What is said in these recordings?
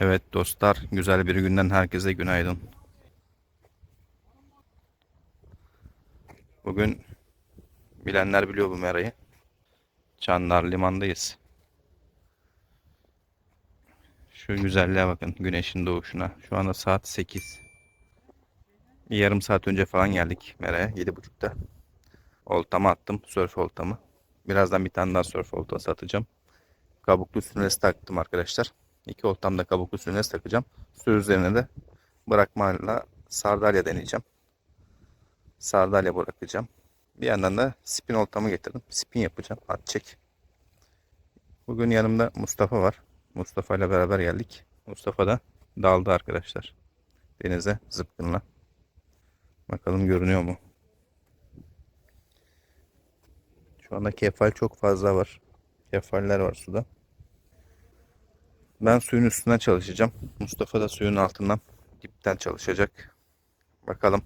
Evet dostlar, güzel bir günden herkese günaydın. Bugün bilenler biliyor bu merayı. Çanlar limandayız. Şu güzelliğe bakın, güneşin doğuşuna. Şu anda saat 8. Bir yarım saat önce falan geldik meraya, 7.30'da. Oltamı attım, surf oltamı. Birazdan bir tane daha surf oltası atacağım. Kabuklu sünnes taktım arkadaşlar. İki oltamda kabuklu sünnes takacağım. Su üzerine de bırakmayla sardalya deneyeceğim. Sardalya bırakacağım. Bir yandan da spin oltamı getirdim. Spin yapacağım. At çek. Bugün yanımda Mustafa var. Mustafa ile beraber geldik. Mustafa da daldı arkadaşlar. Denize zıpkınla. Bakalım görünüyor mu? Şu anda kefal çok fazla var. Kefaller var suda. Ben suyun üstünden çalışacağım. Mustafa da suyun altından dipten çalışacak. Bakalım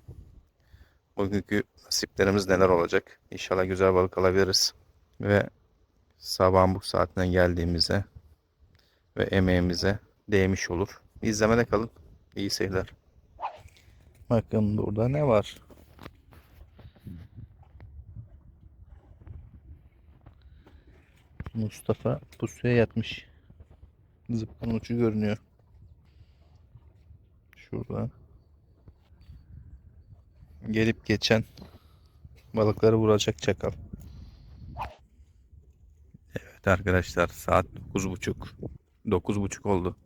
bugünkü nasiplerimiz neler olacak. İnşallah güzel balık alabiliriz. Ve sabahın bu saatine geldiğimize ve emeğimize değmiş olur. İzlemede kalın. İyi seyirler. Bakın burada ne var? Mustafa pusuya yatmış. Zıpkın ucu görünüyor. Şurada. Gelip geçen balıkları vuracak çakal. Evet arkadaşlar saat 9.30. 9.30 oldu.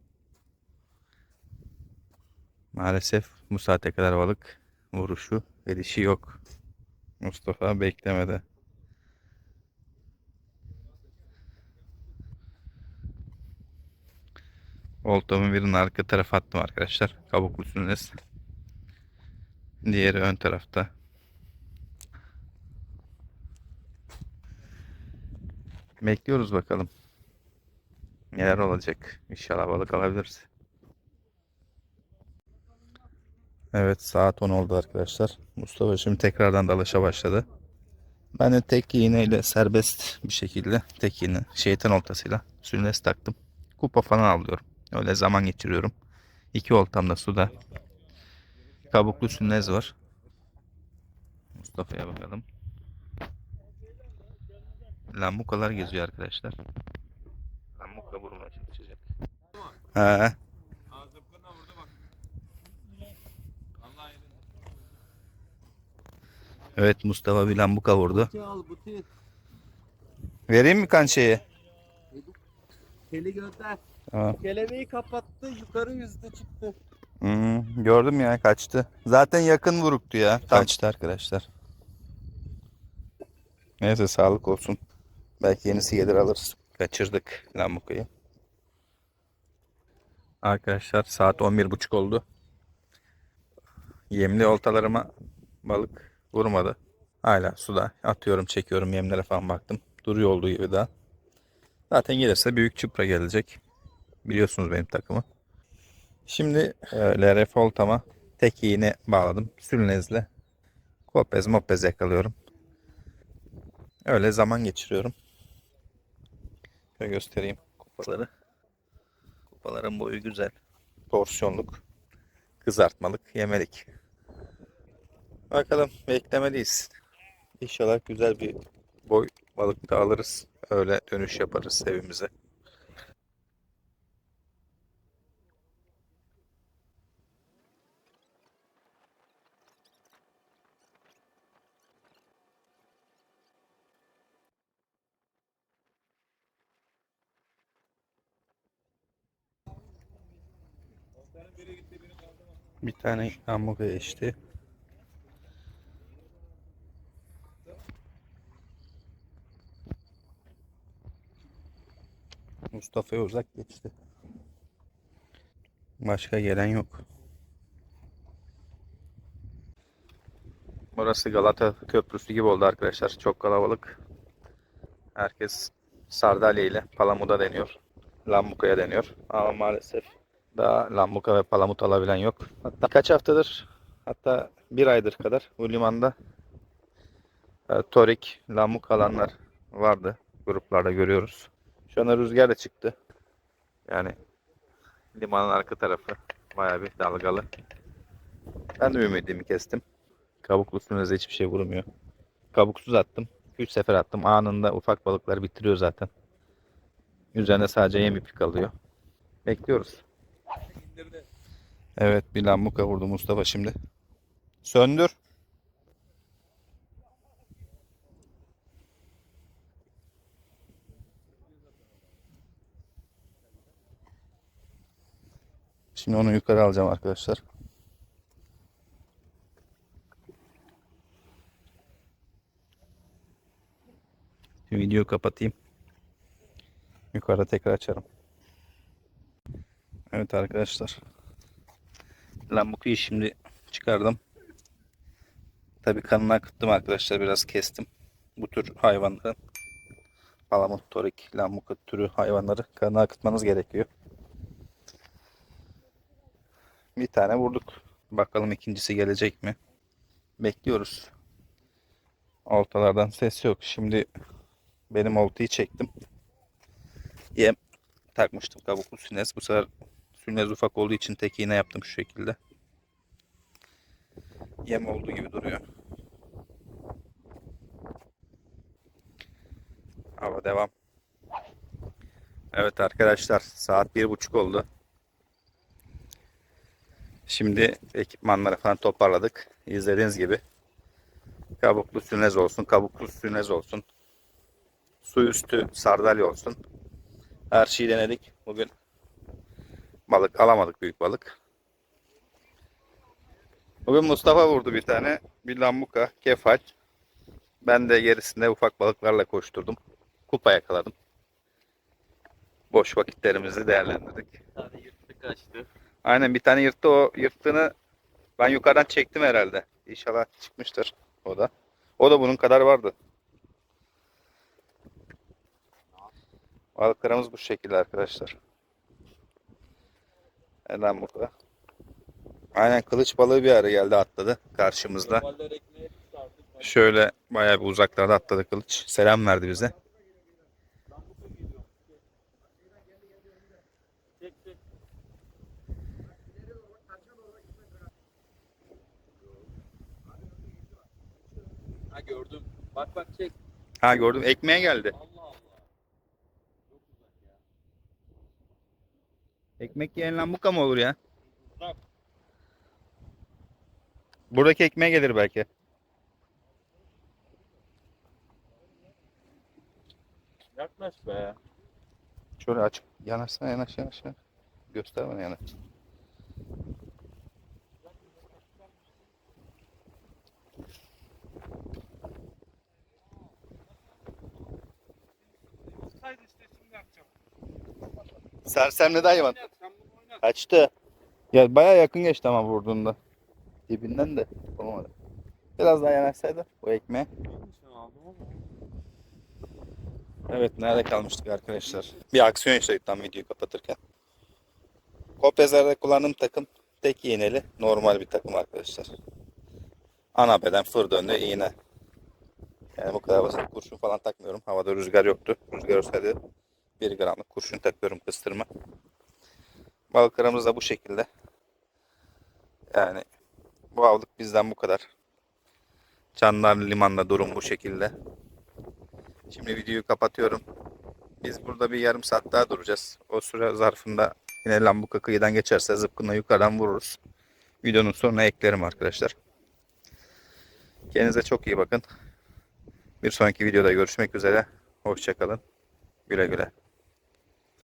Maalesef bu saate kadar balık vuruşu ve dişi yok. Mustafa beklemede. Oltamı birini arka tarafa attım arkadaşlar. Kabuklu sünnes. Diğeri ön tarafta. Bekliyoruz bakalım. Neler olacak. İnşallah balık alabiliriz. Evet saat 10 oldu arkadaşlar. Mustafa şimdi tekrardan dalışa başladı. Ben de tek iğneyle serbest bir şekilde tek iğne şeytan oltasıyla sünnes taktım. Kupa falan alıyorum. Öyle zaman geçiriyorum. İki oltamda suda. Kabuklu sünnez var. Mustafa'ya bakalım. Lambukalar geziyor arkadaşlar. Lambuka vurmaya çalışacak. He. Evet Mustafa bir lambuka vurdu. Vereyim mi kanşeyi? Keli gönder. Tamam. Kelebeği kapattı yukarı yüzde çıktı. Hmm, gördüm ya kaçtı. Zaten yakın vuruktu ya. Kaçtı arkadaşlar. Neyse sağlık olsun. Belki yenisi gelir alırız. Kaçırdık lambukayı. Arkadaşlar saat 11.30 oldu. Yemli oltalarıma balık vurmadı. Hala suda atıyorum çekiyorum yemlere falan baktım. Duruyor olduğu gibi daha. Zaten gelirse büyük çıpra gelecek. Biliyorsunuz benim takımı. Şimdi e, LRF oltama tek iğne bağladım. Sülnezle kopez mopez yakalıyorum. Öyle zaman geçiriyorum. Şöyle göstereyim kupaları. Kupaların boyu güzel. Porsiyonluk. Kızartmalık, yemelik. Bakalım beklemeliyiz. İnşallah güzel bir boy balık da alırız. Öyle dönüş yaparız evimize. Bir tane hamburger geçti. Mustafa'ya uzak geçti. Başka gelen yok. Burası Galata Köprüsü gibi oldu arkadaşlar. Çok kalabalık. Herkes sardalya ile palamuda deniyor. Lambukaya deniyor. Ama maalesef daha lambuka ve palamut alabilen yok. Hatta kaç haftadır hatta bir aydır kadar bu limanda e, torik, lambuk alanlar vardı. Gruplarda görüyoruz. Şu anda rüzgar da çıktı. Yani Limanın arka tarafı bayağı bir dalgalı. Ben de ümidimi kestim. Kabuklu süneze hiçbir şey vurmuyor. Kabuksuz attım. 3 sefer attım. Anında ufak balıklar bitiriyor zaten. Üzerine sadece yem ipi kalıyor. Bekliyoruz. Evet bir lambuka vurdu Mustafa şimdi. Söndür. Şimdi onu yukarı alacağım arkadaşlar. Videoyu kapatayım. Yukarıda tekrar açarım. Evet arkadaşlar. Lambukuyu şimdi çıkardım. Tabii kanını akıttım arkadaşlar. Biraz kestim. Bu tür hayvanların palamut, torik, lambuka türü hayvanları kanını akıtmanız gerekiyor. Bir tane vurduk. Bakalım ikincisi gelecek mi? Bekliyoruz. Oltalardan ses yok. Şimdi benim oltayı çektim. Yem takmıştım kabuklu sünez. Bu sefer sünez ufak olduğu için tek iğne yaptım şu şekilde. Yem olduğu gibi duruyor. Hava devam. Evet arkadaşlar saat bir buçuk oldu. Şimdi ekipmanları falan toparladık. İzlediğiniz gibi kabuklu sünez olsun, kabuklu sünez olsun, su üstü sardalya olsun. Her şeyi denedik. Bugün balık alamadık büyük balık. Bugün Mustafa vurdu bir tane. Bir lambuka, kefal. Ben de gerisinde ufak balıklarla koşturdum. Kupa yakaladım. Boş vakitlerimizi değerlendirdik. Bir tane yırttık kaçtı. Aynen bir tane yırttı o yırttığını ben yukarıdan çektim herhalde. İnşallah çıkmıştır o da. O da bunun kadar vardı. Balıklarımız bu şekilde arkadaşlar. Neden bu kadar? Aynen kılıç balığı bir ara geldi atladı karşımızda. Şöyle bayağı bir uzaklarda atladı kılıç. Selam verdi bize. Ha gördüm. Bak bak çek. Ha gördüm ekmeğe geldi. Allah Allah. Çok uzak ya. Ekmek yiyen lambuka mı olur ya? Buradaki ekmeğe gelir belki. Yaklaş be. Şöyle açık. Yanaşsana yanaş yanaş. yanaş. Göster bana yanaş. Saydı işte şimdi yapacağım. Sersemle de hayvan. Kaçtı. Ya bayağı yakın geçti ama vurduğunda. Dibinden de olmadı. Biraz daha yanaşsaydı bu ekmeğe. Evet nerede kalmıştık arkadaşlar? Bir aksiyon yaşadık tam videoyu kapatırken. Kopezer'de kullandığım takım tek iğneli normal bir takım arkadaşlar. Ana beden fır döndü iğne. Yani bu kadar basit kurşun falan takmıyorum. Havada rüzgar yoktu. Rüzgar olsaydı 1 gramlık kurşun takıyorum kıstırma. Balıklarımız da bu şekilde. Yani bu avlık bizden bu kadar. Çandarlı limanda durum bu şekilde. Şimdi videoyu kapatıyorum. Biz burada bir yarım saat daha duracağız. O süre zarfında yine lambuka kıyıdan geçerse zıpkınla yukarıdan vururuz. Videonun sonuna eklerim arkadaşlar. Kendinize çok iyi bakın. Bir sonraki videoda görüşmek üzere. Hoşçakalın. Güle güle.